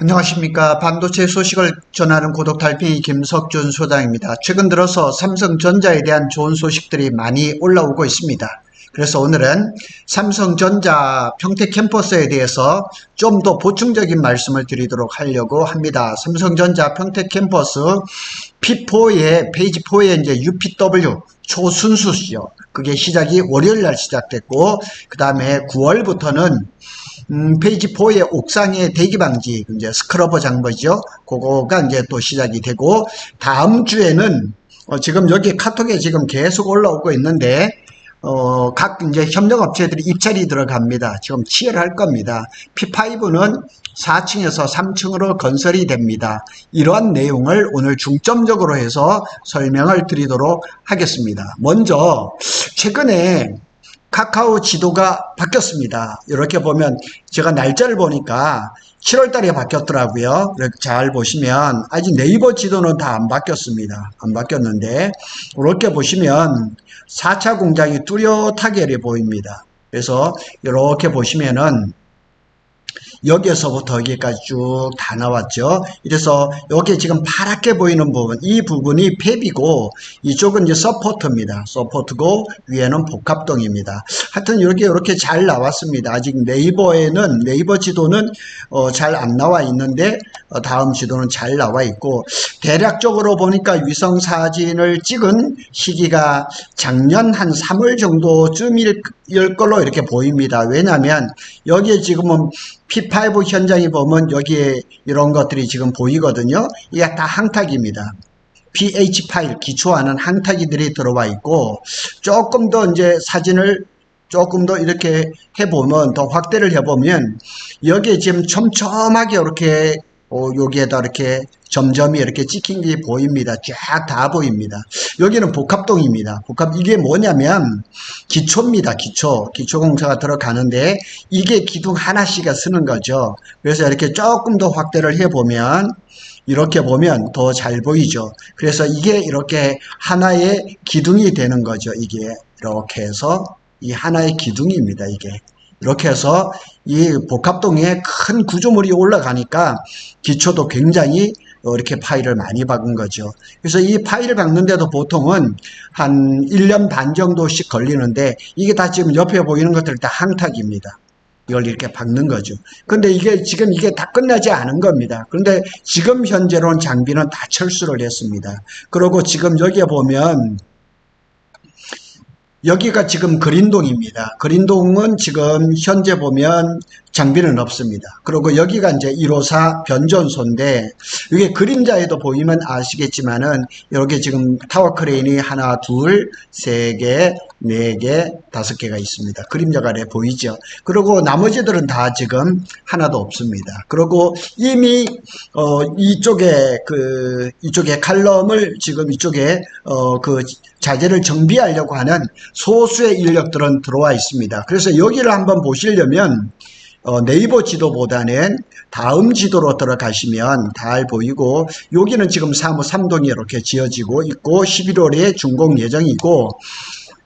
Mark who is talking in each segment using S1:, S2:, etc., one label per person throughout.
S1: 안녕하십니까. 반도체 소식을 전하는 고독 달팽이 김석준 소장입니다. 최근 들어서 삼성전자에 대한 좋은 소식들이 많이 올라오고 있습니다. 그래서 오늘은 삼성전자 평택 캠퍼스에 대해서 좀 더 보충적인 말씀을 드리도록 하려고 합니다. 삼성전자 평택 캠퍼스 P4에 페이지 4에 이제 UPW 초순수시요. 그게 시작이 월요일 날 시작됐고 그 다음에 9월부터는 음, 페이지 4의 옥상의 대기 방지, 이제 스크러버 장버죠. 그거가 이제 또 시작이 되고, 다음 주에는, 어, 지금 여기 카톡에 지금 계속 올라오고 있는데, 어, 각 이제 협력업체들이 입찰이 들어갑니다. 지금 치열할 겁니다. P5는 4층에서 3층으로 건설이 됩니다. 이러한 내용을 오늘 중점적으로 해서 설명을 드리도록 하겠습니다. 먼저, 최근에 카카오 지도가 바뀌었습니다. 이렇게 보면 제가 날짜를 보니까 7월 달에 바뀌었더라고요. 잘 보시면 아직 네이버 지도는 다 안 바뀌었습니다. 안 바뀌었는데 이렇게 보시면 4차 공장이 뚜렷하게 보입니다. 그래서 이렇게 보시면은 여기에서부터 여기까지 쭉 다 나왔죠. 이래서 여기 지금 파랗게 보이는 부분, 이 부분이 팹이고 이쪽은 이제 서포트입니다. 서포트고 위에는 복합동입니다. 하여튼 이렇게 이렇게 잘 나왔습니다. 아직 네이버에는 네이버 지도는 어, 잘 안 나와 있는데 어, 다음 지도는 잘 나와 있고 대략적으로 보니까 위성 사진을 찍은 시기가 작년 한 3월 정도쯤일 걸로 이렇게 보입니다. 왜냐하면 여기에 지금은 P5 현장에 보면 여기에 이런 것들이 지금 보이거든요. 이게 다 항탁입니다. PH 파일 기초하는 항탁이들이 들어와 있고 조금 더 이제 사진을 조금 더 이렇게 해보면 더 확대를 해보면 여기에 지금 촘촘하게 이렇게 어, 여기에다 이렇게 점점이 이렇게 찍힌 게 보입니다. 쫙 다 보입니다. 여기는 복합동입니다. 복합, 이게 뭐냐면 기초입니다. 기초. 기초 공사가 들어가는데 이게 기둥 하나씩가 쓰는 거죠. 그래서 이렇게 조금 더 확대를 해 보면 이렇게 보면 더 잘 보이죠. 그래서 이게 이렇게 하나의 기둥이 되는 거죠. 이게 이렇게 해서 이 하나의 기둥입니다. 이게. 이렇게 해서 이 복합동에 큰 구조물이 올라가니까 기초도 굉장히 이렇게 파일을 많이 박은 거죠. 그래서 이 파일을 박는데도 보통은 한 1년 반 정도씩 걸리는데 이게 다 지금 옆에 보이는 것들 다 항탁입니다. 이걸 이렇게 박는 거죠. 근데 이게 지금 이게 다 끝나지 않은 겁니다. 그런데 지금 현재로는 장비는 다 철수를 했습니다. 그리고 지금 여기에 보면 여기가 지금 그린동입니다. 그린동은 지금 현재 보면 장비는 없습니다. 그리고 여기가 이제 154 변전소인데 이게 그림자에도 보이면 아시겠지만은 여기 지금 타워 크레인이 하나, 둘, 세 개, 네 개, 다섯 개가 있습니다. 그림자가 내 보이죠. 그리고 나머지들은 다 지금 하나도 없습니다. 그리고 이미 어 이쪽에 그 이쪽에 칼럼을 지금 이쪽에 어 그 자재를 정비하려고 하는 소수의 인력들은 들어와 있습니다. 그래서 여기를 한번 보시려면 어, 네이버 지도보다는 다음 지도로 들어가시면 잘 보이고 여기는 지금 사무 3동이 이렇게 지어지고 있고 11월에 준공 예정이고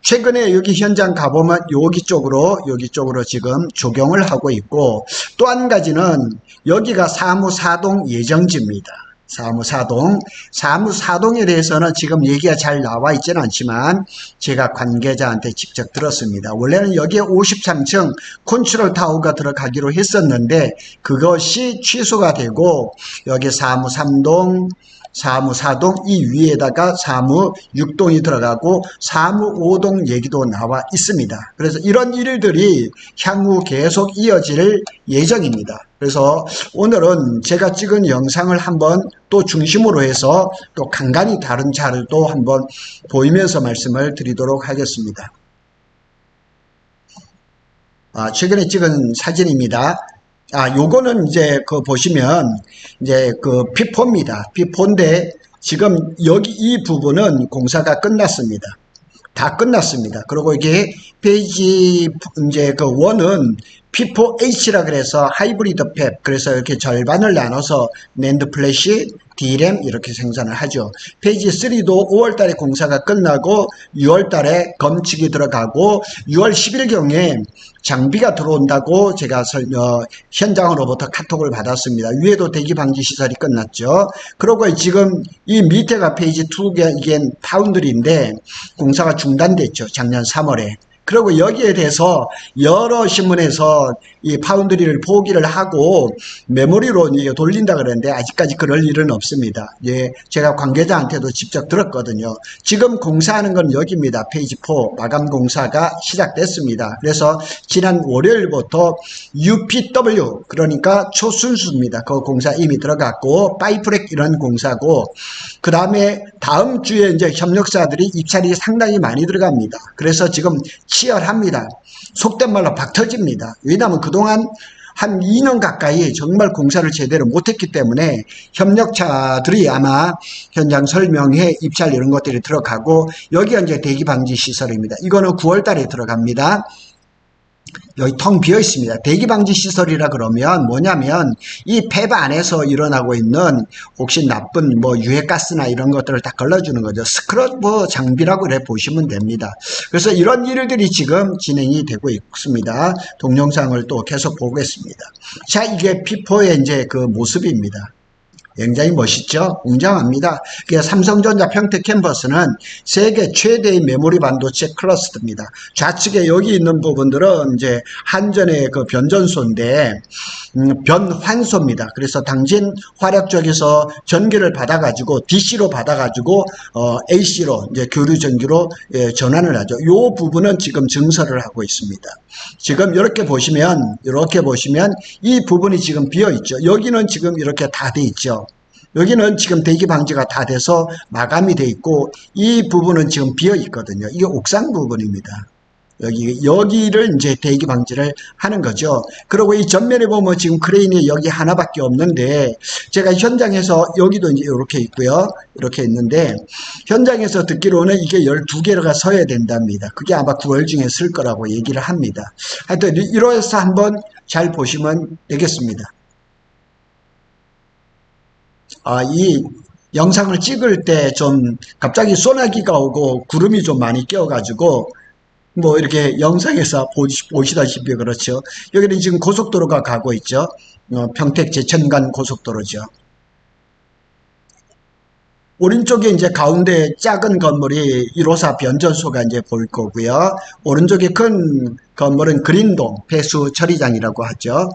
S1: 최근에 여기 현장 가보면 여기 쪽으로 여기 쪽으로 지금 조경을 하고 있고 또 한 가지는 여기가 사무 4동 예정지입니다. 사무사동. 사무사동에 대해서는 지금 얘기가 잘 나와 있지는 않지만 제가 관계자한테 직접 들었습니다. 원래는 여기에 53층 콘트롤 타워가 들어가기로 했었는데 그것이 취소가 되고 여기 사무 3동 사무 4동 이 위에다가 사무 6동이 들어가고 사무 5동 얘기도 나와 있습니다. 그래서 이런 일들이 향후 계속 이어질 예정입니다. 그래서 오늘은 제가 찍은 영상을 한번 또 중심으로 해서 또 간간히 다른 차를 또 한번 보이면서 말씀을 드리도록 하겠습니다. 아, 최근에 찍은 사진입니다. 아, 요거는 이제 그 보시면 이제 그 피포입니다. 피포인데 지금 여기 이 부분은 공사가 끝났습니다. 다 끝났습니다. 그리고 이게 페이지 이제 그 원은 P4H라 그래서 하이브리드 팹 그래서 이렇게 절반을 나눠서 낸드 플래시 D램 이렇게 생산을 하죠. 페이지 3도 5월 달에 공사가 끝나고 6월 달에 검측이 들어가고 6월 10일경에 장비가 들어온다고 제가 설, 어, 현장으로부터 카톡을 받았습니다. 위에도 대기 방지 시설이 끝났죠. 그리고 지금 이 밑에가 페이지 2개 이게 파운드리인데 공사가 중단됐죠. 작년 3월에. 그리고 여기에 대해서 여러 신문에서 이 파운드리를 포기를 하고 메모리로 이게 돌린다 그랬는데 아직까지 그럴 일은 없습니다. 예, 제가 관계자한테도 직접 들었거든요. 지금 공사하는 건 여기입니다. 페이지 4 마감 공사가 시작됐습니다. 그래서 지난 월요일부터 UPW 그러니까 초순수입니다. 그 공사 이미 들어갔고 파이프렉 이런 공사고 그 다음에 다음 주에 이제 협력사들이 입찰이 상당히 많이 들어갑니다. 그래서 지금 치열합니다. 속된 말로 박 터집니다. 왜냐하면 그 동안 한 2년 가까이 정말 공사를 제대로 못했기 때문에 협력차들이 아마 현장 설명회, 입찰 이런 것들이 들어가고 여기가 이제 대기 방지 시설입니다. 이거는 9월 달에 들어갑니다. 여기 텅 비어 있습니다. 대기 방지 시설이라 그러면 뭐냐면 이 폐바 안에서 일어나고 있는 혹시 나쁜 뭐 유해가스나 이런 것들을 다 걸러주는 거죠. 스크럽 장비라고 그래 보시면 됩니다. 그래서 이런 일들이 지금 진행이 되고 있습니다. 동영상을 또 계속 보겠습니다. 자, 이게 P4의 이제 그 모습입니다. 굉장히 멋있죠? 웅장합니다. 삼성전자 평택 캠퍼스는 세계 최대의 메모리 반도체 클러스터입니다. 좌측에 여기 있는 부분들은 이제 한전의 그 변전소인데, 음, 변환소입니다. 그래서 당진 화력 쪽에서 전기를 받아가지고 DC로 받아가지고 어, AC로 이제 교류 전기로 예, 전환을 하죠. 이 부분은 지금 증설을 하고 있습니다. 지금 이렇게 보시면 이렇게 보시면 이 부분이 지금 비어 있죠. 여기는 지금 이렇게 다 돼 있죠. 여기는 지금 대기 방지가 다 돼서 마감이 돼 있고 이 부분은 지금 비어 있거든요. 이게 옥상 부분입니다. 여기 여기를 이제 대기 방지를 하는 거죠. 그리고 이 전면에 보면 지금 크레인이 여기 하나밖에 없는데 제가 현장에서 여기도 이제 이렇게 있고요. 이렇게 있는데 현장에서 듣기로는 이게 12개가 서야 된답니다. 그게 아마 9월 중에 쓸 거라고 얘기를 합니다. 하여튼 이러해서 한번 잘 보시면 되겠습니다. 아, 이 영상을 찍을 때 좀 갑자기 소나기가 오고 구름이 좀 많이 껴가지고 뭐 이렇게 영상에서 보시, 다시피 그렇죠. 여기는 지금 고속도로가 가고 있죠. 어, 평택 제천간 고속도로죠. 오른쪽에 이제 가운데 작은 건물이 1호사 변전소가 이제 보일 거고요. 오른쪽에 큰 건물은 그린동 폐수 처리장이라고 하죠.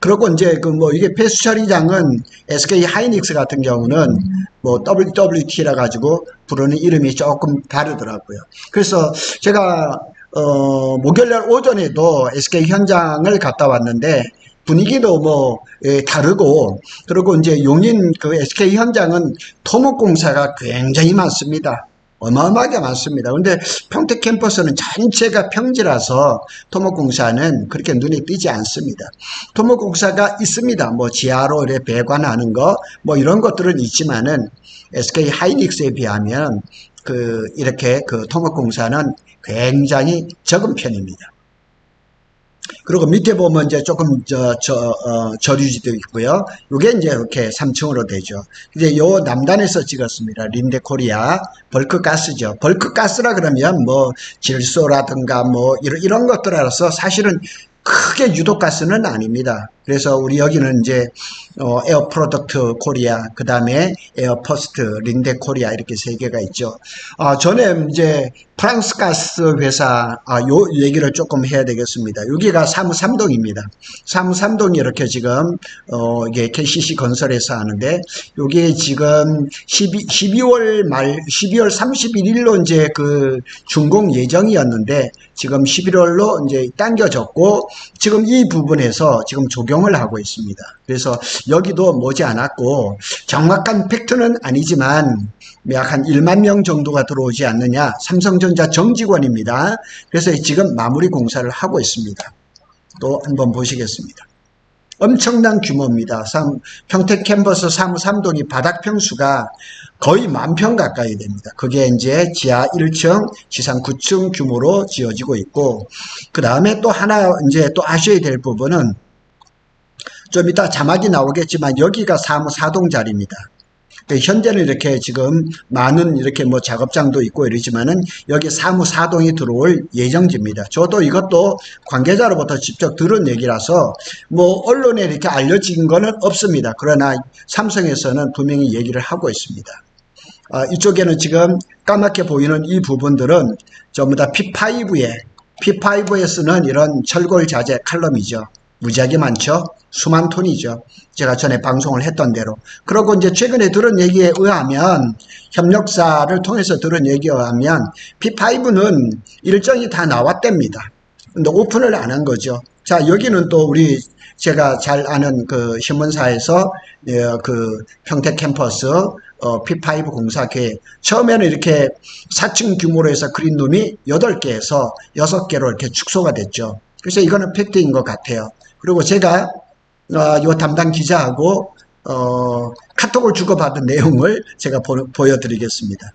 S1: 그리고 이제 그 뭐 이게 폐수 처리장은 SK 하이닉스 같은 경우는 뭐 WWT라 가지고 부르는 이름이 조금 다르더라고요. 그래서 제가 어 목요일날 오전에도 SK 현장을 갔다 왔는데 분위기도 뭐 예, 다르고 그리고 이제 용인 그 SK 현장은 토목공사가 굉장히 많습니다. 어마어마하게 많습니다. 근데 평택 캠퍼스는 전체가 평지라서 토목공사는 그렇게 눈에 띄지 않습니다. 토목공사가 있습니다. 뭐 지하로 배관하는 거, 뭐 이런 것들은 있지만은 SK 하이닉스에 비하면 그 이렇게 그 토목공사는 굉장히 적은 편입니다. 그리고 밑에 보면 이제 조금 저, 저, 어, 저류지도 있고요. 요게 이제 이렇게 3층으로 되죠. 이제 요 남단에서 찍었습니다. 린데 코리아. 벌크 가스죠. 벌크 가스라 그러면 뭐 질소라든가 뭐 이런, 이런 것들 알아서 사실은 크게 유독 가스는 아닙니다. 그래서 우리 여기는 이제 어, 에어 프로덕트 코리아, 그 다음에 에어 퍼스트, 린데 코리아 이렇게 세 개가 있죠. 아, 전에 이제 프랑스 가스 회사 아, 요 얘기를 조금 해야 되겠습니다. 여기가 사무 3동입니다. 사무 3동이 이렇게 지금 어, 이게 KCC 건설에서 하는데 여기에 지금 12, 12월 말 12월 31일로 이제 그 준공 예정이었는데 지금 11월로 이제 당겨졌고 지금 이 부분에서 지금 적용을 하고 있습니다. 그래서 여기도 머지않았고 정확한 팩트는 아니지만 약 한 1만 명 정도가 들어오지 않느냐 삼성전자 정직원입니다. 그래서 지금 마무리 공사를 하고 있습니다. 또 한번 보시겠습니다. 엄청난 규모입니다. 평택 캠퍼스 사무 3동이 바닥 평수가 거의 만 평 가까이 됩니다. 그게 이제 지하 1층, 지상 9층 규모로 지어지고 있고, 그 다음에 또 하나 이제 또 아셔야 될 부분은 좀 이따 자막이 나오겠지만 여기가 사무 4동 자리입니다. 그 현재는 이렇게 지금 많은 이렇게 뭐 작업장도 있고 이러지만은 여기 사무 사동이 들어올 예정지입니다. 저도 이것도 관계자로부터 직접 들은 얘기라서 뭐 언론에 이렇게 알려진 거는 없습니다. 그러나 삼성에서는 분명히 얘기를 하고 있습니다. 아, 이쪽에는 지금 까맣게 보이는 이 부분들은 전부 다 P5에 P5에 쓰는 이런 철골 자재 칼럼이죠. 무지하게 많죠. 수만 톤이죠. 제가 전에 방송을 했던 대로. 그리고 이제 최근에 들은 얘기에 의하면 협력사를 통해서 들은 얘기에 의하면 P5는 일정이 다 나왔답니다. 근데 오픈을 안 한 거죠. 자, 여기는 또 우리 제가 잘 아는 그 신문사에서 예, 그 평택 캠퍼스 어, P5 공사 계획. 처음에는 이렇게 4층 규모로 해서 그린 룸이 8개에서 6개로 이렇게 축소가 됐죠. 그래서 이거는 팩트인 것 같아요. 그리고 제가 어, 요 담당 기자하고 어, 카톡을 주고받은 내용을 제가 보, 여드리겠습니다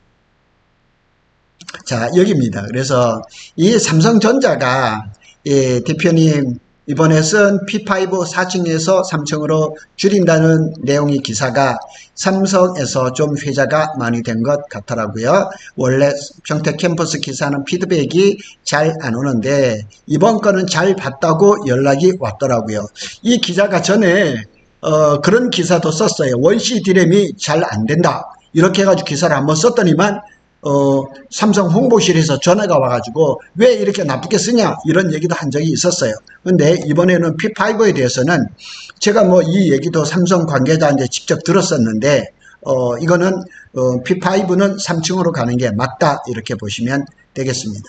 S1: 자, 여기입니다. 그래서 이 삼성전자가 예, 대표님 이번에 쓴 P5 4층에서 3층으로 줄인다는 내용의 기사가 삼성에서 좀 회자가 많이 된 것 같더라고요. 원래 평택 캠퍼스 기사는 피드백이 잘 안 오는데 이번 거는 잘 봤다고 연락이 왔더라고요. 이 기자가 전에 어, 그런 기사도 썼어요. 원시 디램이 잘 안 된다. 이렇게 해가지고 기사를 한번 썼더니만 어, 삼성 홍보실에서 전화가 와가지고 왜 이렇게 나쁘게 쓰냐 이런 얘기도 한 적이 있었어요. 근데 이번에는 P5에 대해서는 제가 뭐 이 얘기도 삼성 관계자한테 직접 들었었는데 어, 이거는 어, P5는 3층으로 가는 게 맞다 이렇게 보시면 되겠습니다.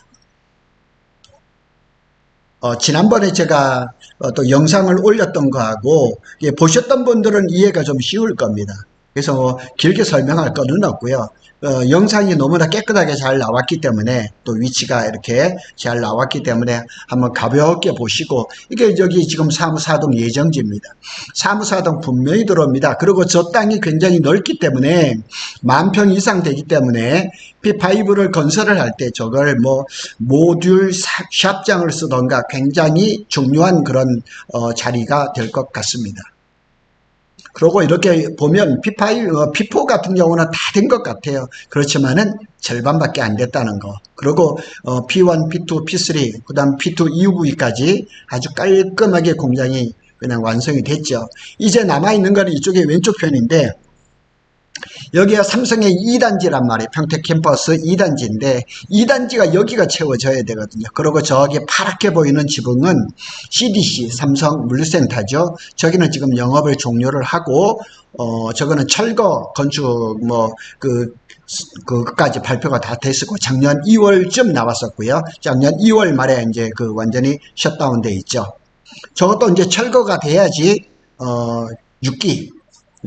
S1: 어, 지난번에 제가 어, 또 영상을 올렸던 거하고 예, 보셨던 분들은 이해가 좀 쉬울 겁니다. 그래서 뭐 길게 설명할 거는 없고요. 어, 영상이 너무나 깨끗하게 잘 나왔기 때문에 또 위치가 이렇게 잘 나왔기 때문에 한번 가볍게 보시고 이게 여기 지금 사무사동 예정지입니다. 사무사동 분명히 들어옵니다. 그리고 저 땅이 굉장히 넓기 때문에 만 평 이상 되기 때문에 P5를 건설을 할 때 저걸 뭐 모듈 샵장을 쓰던가 굉장히 중요한 그런 어, 자리가 될 것 같습니다. 그리고 이렇게 보면 P5, P4 어, 같은 경우는 다 된 것 같아요. 그렇지만은 절반밖에 안 됐다는 거. 그리고 어, P1, P2, P3, 그 다음 P2 EUV까지 아주 깔끔하게 공장이 그냥 완성이 됐죠. 이제 남아있는 거는 이쪽에 왼쪽 편인데 여기가 삼성의 2단지란 말이에요. 평택 캠퍼스 2단지인데 2단지가 여기가 채워져야 되거든요. 그리고 저기 파랗게 보이는 지붕은 CDC 삼성 물류센터죠. 저기는 지금 영업을 종료를 하고 어 저거는 철거 건축 뭐그 그까지 발표가 다 됐었고 작년 2월쯤 나왔었고요. 작년 2월 말에 이제 그 완전히 셧다운돼 있죠. 저것도 이제 철거가 돼야지 어 6기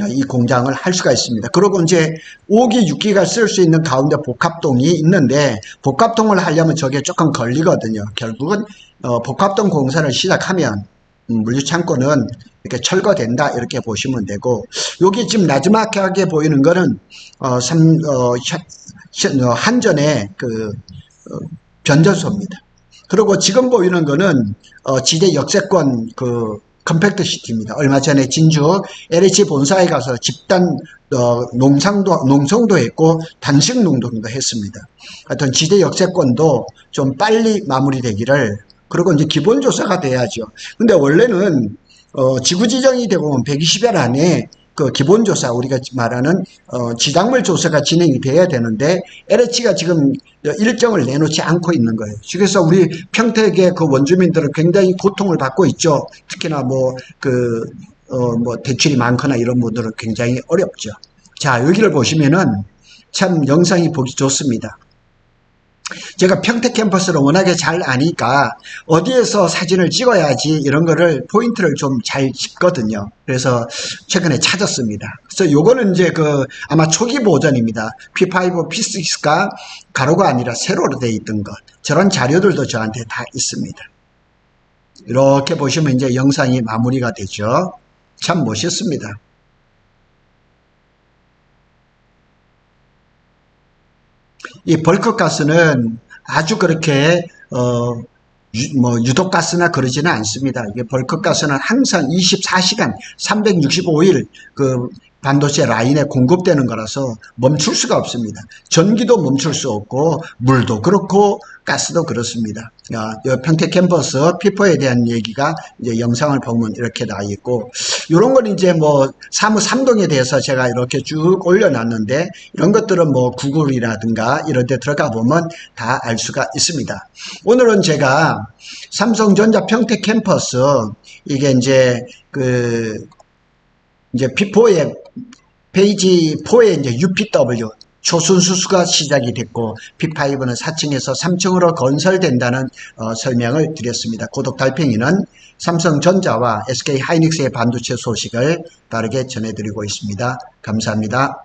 S1: 이 공장을 할 수가 있습니다. 그리고 이제 5기, 6기가 쓸 수 있는 가운데 복합동이 있는데 복합동을 하려면 저게 조금 걸리거든요. 결국은 어, 복합동 공사를 시작하면 음, 물류창고는 이렇게 철거된다 이렇게 보시면 되고 여기 지금 나지막하게 보이는 거는 어, 삼, 어, 어 한전의 그 어, 변전소입니다. 그리고 지금 보이는 거는 어, 지대 역세권 그 컴팩트 시티입니다. 얼마 전에 진주 LH 본사에 가서 집단 어, 농상도 농성도 했고 단식 농동도 했습니다. 하여튼 지대 역세권도 좀 빨리 마무리되기를 그리고 이제 기본 조사가 돼야죠. 근데 원래는 어, 지구 지정이 되고 120일 안에 그 기본조사 우리가 말하는 어, 지작물 조사가 진행이 돼야 되는데 LH가 지금 일정을 내놓지 않고 있는 거예요. 그래서 우리 평택의 그 원주민들은 굉장히 고통을 받고 있죠. 특히나 뭐그 어, 뭐 대출이 많거나 이런 분들은 굉장히 어렵죠. 자 여기를 보시면은 참 영상이 보기 좋습니다. 제가 평택 캠퍼스를 워낙에 잘 아니까 어디에서 사진을 찍어야지 이런 거를 포인트를 좀잘 찍거든요. 그래서 최근에 찾았습니다. 그래서 요거는 이제 그 아마 초기 버전입니다. P5, P6가 가로가 아니라 세로로 되어 있던 것. 저런 자료들도 저한테 다 있습니다. 이렇게 보시면 이제 영상이 마무리가 되죠. 참 멋있습니다. 이 벌크 가스는 아주 그렇게 어, 유, 뭐 유독 가스나 그러지는 않습니다. 이게 벌크 가스는 항상 24시간 365일 그 반도체 라인에 공급되는 거라서 멈출 수가 없습니다. 전기도 멈출 수 없고 물도 그렇고 가스도 그렇습니다. 아, 요 평택 캠퍼스 피포에 대한 얘기가 이제 영상을 보면 이렇게 나와 있고 이런 건 이제 뭐 사무 3동에 대해서 제가 이렇게 쭉 올려놨는데 이런 것들은 뭐 구글이라든가 이런 데 들어가 보면 다 알 수가 있습니다. 오늘은 제가 삼성전자 평택 캠퍼스 이게 이제 그 이제 P4에 페이지 4에 이제 UPW 초순수수가 시작이 됐고 P5는 4층에서 3층으로 건설된다는 어, 설명을 드렸습니다. 고독 달팽이는 삼성전자와 SK 하이닉스의 반도체 소식을 빠르게 전해드리고 있습니다. 감사합니다.